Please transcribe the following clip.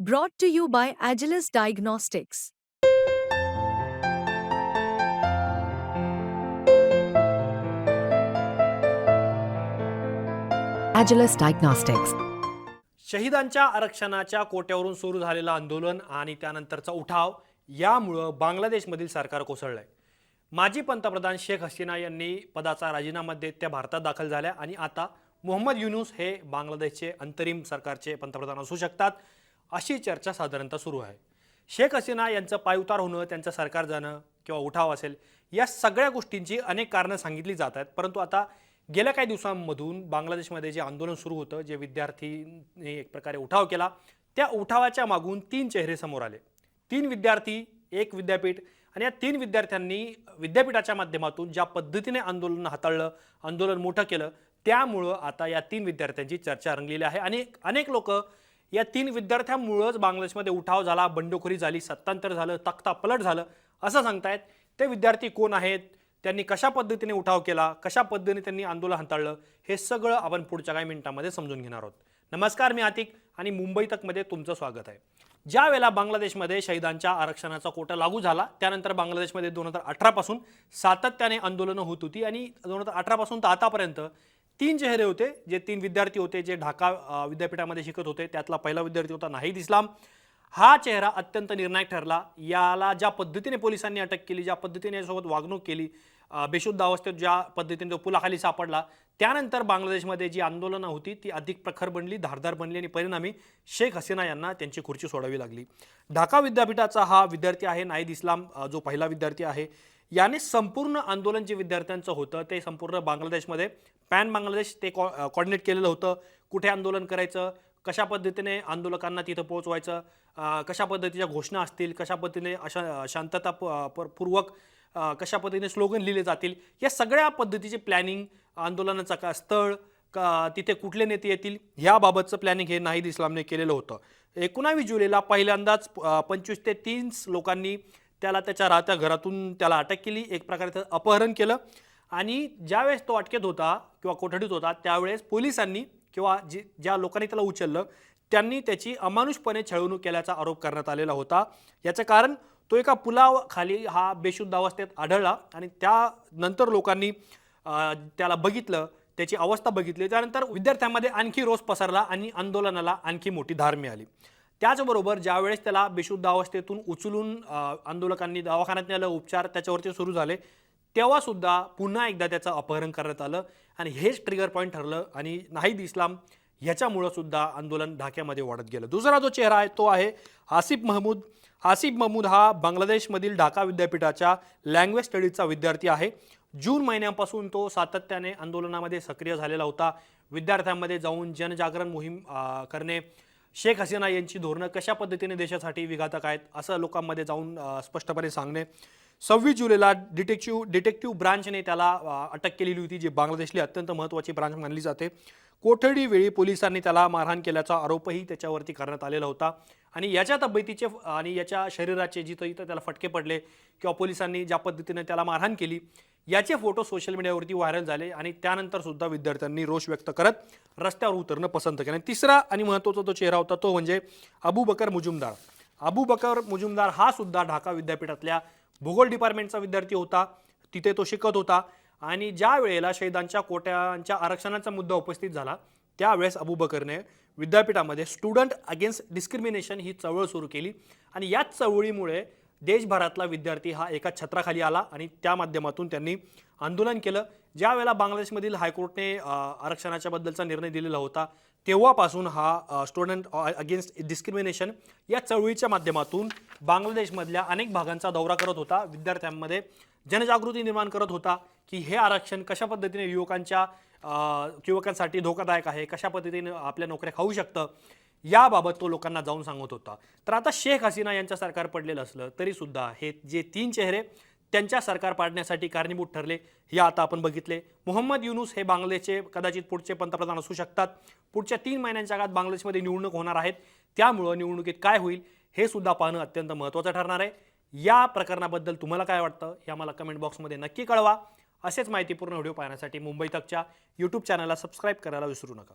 Brought to you by Agilis Diagnostics. Agilis Diagnostics. शहीदांच्या आरक्षणाच्या कोट्यावरून सुरू झालेलं आंदोलन आणि त्यानंतरचा उठाव यामुळं बांगलादेशमधील सरकार कोसळलंय माजी पंतप्रधान शेख हसीना यांनी पदाचा राजीनामा देत त्या भारतात दाखल झाल्या आणि आता मोहम्मद युनुस हे बांगलादेशचे अंतरिम सरकारचे पंतप्रधान असू शकतात अशी चर्चा साधारणतः सुरू आहे. शेख हसीना यांचं पायउतार होणं त्यांचं सरकार जाणं किंवा उठाव असेल या सगळ्या गोष्टींची अनेक कारणं सांगितली जात आहेत. परंतु आता गेल्या काही दिवसांमधून बांगलादेशमध्ये जे आंदोलन सुरू होतं जे विद्यार्थींनी एक प्रकारे उठाव केला त्या उठावाच्या मागून तीन चेहरे समोर आले. तीन विद्यार्थी एक विद्यापीठ आणि या तीन विद्यार्थ्यांनी विद्यापीठाच्या माध्यमातून ज्या पद्धतीने आंदोलन हाताळलं आंदोलन मोठं केलं त्यामुळं आता या तीन विद्यार्थ्यांची चर्चा रंगलेली आहे. आणि अनेक लोक या तीन विद्यार्थ्यांमुळंच बांगलादेशमध्ये उठाव झाला बंडखोरी झाली सत्तांतर झालं तख्ता पलट झालं. असं सांगतायत ते विद्यार्थी कोण आहेत त्यांनी कशा पद्धतीने उठाव केला कशा पद्धतीने त्यांनी आंदोलन हाताळलं हे सगळं आपण पुढच्या काही मिनिटांमध्ये समजून घेणार आहोत. नमस्कार मी आतिक आणि मुंबई तकमध्ये तुमचं स्वागत आहे. ज्या वेळेला बांगलादेशमध्ये शहीदांच्या आरक्षणाचा कोटा लागू झाला त्यानंतर बांगलादेशमध्ये दोन हजार अठरापासून सातत्याने आंदोलनं होत होती आणि दोन हजार अठरापासून तर आतापर्यंत तीन चेहरे होते जे तीन विद्यार्थी होते जे ढाका विद्यापीठामध्ये शिकत होते त्यातला पहिला विद्यार्थी होता नाहीद इस्लाम. हा चेहरा अत्यंत निर्णायक ठरला. याला ज्या पद्धतीने पोलिसांनी अटक केली ज्या पद्धतीने यासोबत वागणूक केली बेशुद्ध अवस्थेत ज्या पद्धतीने तो पुलाखाली सापडला त्यानंतर बांगलादेशमध्ये जी आंदोलनं होती ती अधिक प्रखर बनली धारदार बनली आणि परिणामी शेख हसीना यांना त्यांची खुर्ची सोडावी लागली. ढाका विद्यापीठाचा हा विद्यार्थी आहे नाईद इस्लाम जो पहिला विद्यार्थी आहे. याने संपूर्ण आंदोलन जे विद्यार्थ्यांचं होतं ते संपूर्ण बांगलादेशमध्ये पॅन बांगलादेश ते कॉ कॉर्डिनेट केलेलं होतं. कुठे आंदोलन करायचं? कशा पद्धतीने आंदोलकांना तिथं पोहोचवायचं? कशा पद्धतीच्या घोषणा असतील? कशा पद्धतीने अशा शांतता प- पूर्वक कशा पद्धतीने स्लोगन लिहिले जातील? या सगळ्या पद्धतीचे प्लॅनिंग आंदोलनाचं का स्थळ का तिथे कुठले नेते येतील? याबाबतचं प्लॅनिंग हे नाहीद इस्लामने केलेलं होतं. एकोणावीस जुलैला पहिल्यांदाच पंचवीस ते तीस लोकांनी त्याला त्याच्या राहत्या घरातून त्याला अटक केली. एक प्रकारे त्याचं अपहरण केलं. आणि ज्यावेळेस तो अटकेत होता किंवा कोठडीत होता त्यावेळेस पोलिसांनी किंवा जे ज्या लोकांनी त्याला उचललं त्यांनी त्याची अमानुषपणे छळवणूक केल्याचा आरोप करण्यात आलेला होता. याचं कारण तो एका पुलाखाली हा बेशुद्ध अवस्थेत आढळला आणि त्यानंतर लोकांनी त्याला बघितलं त्याची अवस्था बघितली. त्यानंतर विद्यार्थ्यांमध्ये आणखी रोष पसरला आणि आंदोलनाला आणखी मोठी धार मिळाली. त्याचबरोबर ज्यावेळेस त्याला बेशुद्ध अवस्थेतून उचलून आंदोलकांनी दवाखान्यात नेलं उपचार त्याच्यावरती सुरू झाले तेव्हासुद्धा पुन्हा एकदा त्याचं अपहरण करण्यात आलं आणि हेच ट्रिगर पॉईंट ठरलं आणि नाहीद इस्लाम ह्याच्यामुळं सुद्धा आंदोलन ढाक्यामध्ये वाढत गेलं. दुसरा जो चेहरा आहे तो आहे आसिफ महमूद. आसिफ महमूद हा बांगलादेशमधील ढाका विद्यापीठाच्या लँग्वेज स्टडीजचा विद्यार्थी आहे. जून महिन्यापासून तो सातत्याने आंदोलनामध्ये सक्रिय झालेला होता. विद्यार्थ्यांमध्ये जाऊन जनजागरण मोहीम करणे शेख हसीना यांची धोरणं कशा पद्धतीने देशासाठी विघातक आहेत असं लोकांमध्ये जाऊन स्पष्टपणे सांगणे. सव्वीस जुलैला डिटेक्टिव्ह डिटेक्टिव्ह ब्रांचने त्याला अटक केलेली होती जी बांगलादेशली अत्यंत महत्त्वाची ब्रांच मानली जाते. कोठडी वेळी पोलिसांनी त्याला मारहाण केल्याचा आरोपही त्याच्यावरती करण्यात आलेला होता. आणि याच्या तब्येतीचे आणि याच्या शरीराचे जिथं इथं त्याला फटके पडले किंवा पोलिसांनी ज्या पद्धतीने त्याला मारहाण केली याचे फोटो सोशल मीडियावरती व्हायरल झाले आणि त्यानंतर सुद्धा विद्यार्थ्यांनी रोष व्यक्त करत रस्त्यावर उतरणं पसंत केलं. आणि तिसरा आणि महत्त्वाचा जो चेहरा होता तो म्हणजे अबू बकर मुजुमदार. अबू बकर मुजुमदार हा सुद्धा ढाका विद्यापीठातल्या भूगोल डिपार्टमेंटचा विद्यार्थी होता. तिथे तो शिकत होता. आणि ज्या वेळेला शहीदांच्या कोट्यांच्या आरक्षणाचा मुद्दा उपस्थित झाला त्यावेळेस अबू बकरने विद्यापीठामध्ये स्टुडंट अगेन्स्ट डिस्क्रिमिनेशन ही चळवळ सुरू केली. आणि याच चळवळीमुळे देशभरातला विद्यार्थी हा एका छत्राखाली आला आणि त्या माध्यमातून त्यांनी आंदोलन केलं. ज्यावेळेला बांगलादेशमधील हायकोर्टने आरक्षणाच्या बद्दलचा निर्णय दिलेला होता तेव्हापासून हा स्टुडंट अगेन्स्ट डिस्क्रिमिनेशन या चळवळीच्या माध्यमातून बांगलादेशमधल्या अनेक भागांचा दौरा करत होता. विद्यार्थ्यांमध्ये जनजागृती निर्माण करत होता की हे आरक्षण कशा पद्धतीने युवकांच्या युवकांसाठी धोकादायक आहे कशा पद्धतीने आपल्या नोकऱ्या खाऊ शकतं याबाबत तो लोकांना जाऊन सांगत होता. तर आता शेख हसीना यांचं सरकार पडलेलं असलं तरीसुद्धा हे जे तीन चेहरे त्यांच्या सरकार पाडण्यासाठी कारणीभूत ठरले हे आता आपण बघितले. मोहम्मद युनुस हे बांगलादेशचे कदाचित पुढचे पंतप्रधान असू शकतात. पुढच्या तीन महिन्यांच्या काळात बांगलादेशमध्ये निवडणूक होणार आहेत. त्यामुळं निवडणुकीत काय होईल हे सुद्धा पाहणं अत्यंत महत्त्वाचं ठरणार आहे. या प्रकरणाबद्दल तुम्हाला काय वाटतं हे आम्हाला कमेंट बॉक्समध्ये नक्की कळवा. असेच माहितीपूर्ण व्हिडिओ पाहण्यासाठी मुंबई तकच्या यूट्यूब चॅनलला सबस्क्राईब करायला विसरू नका.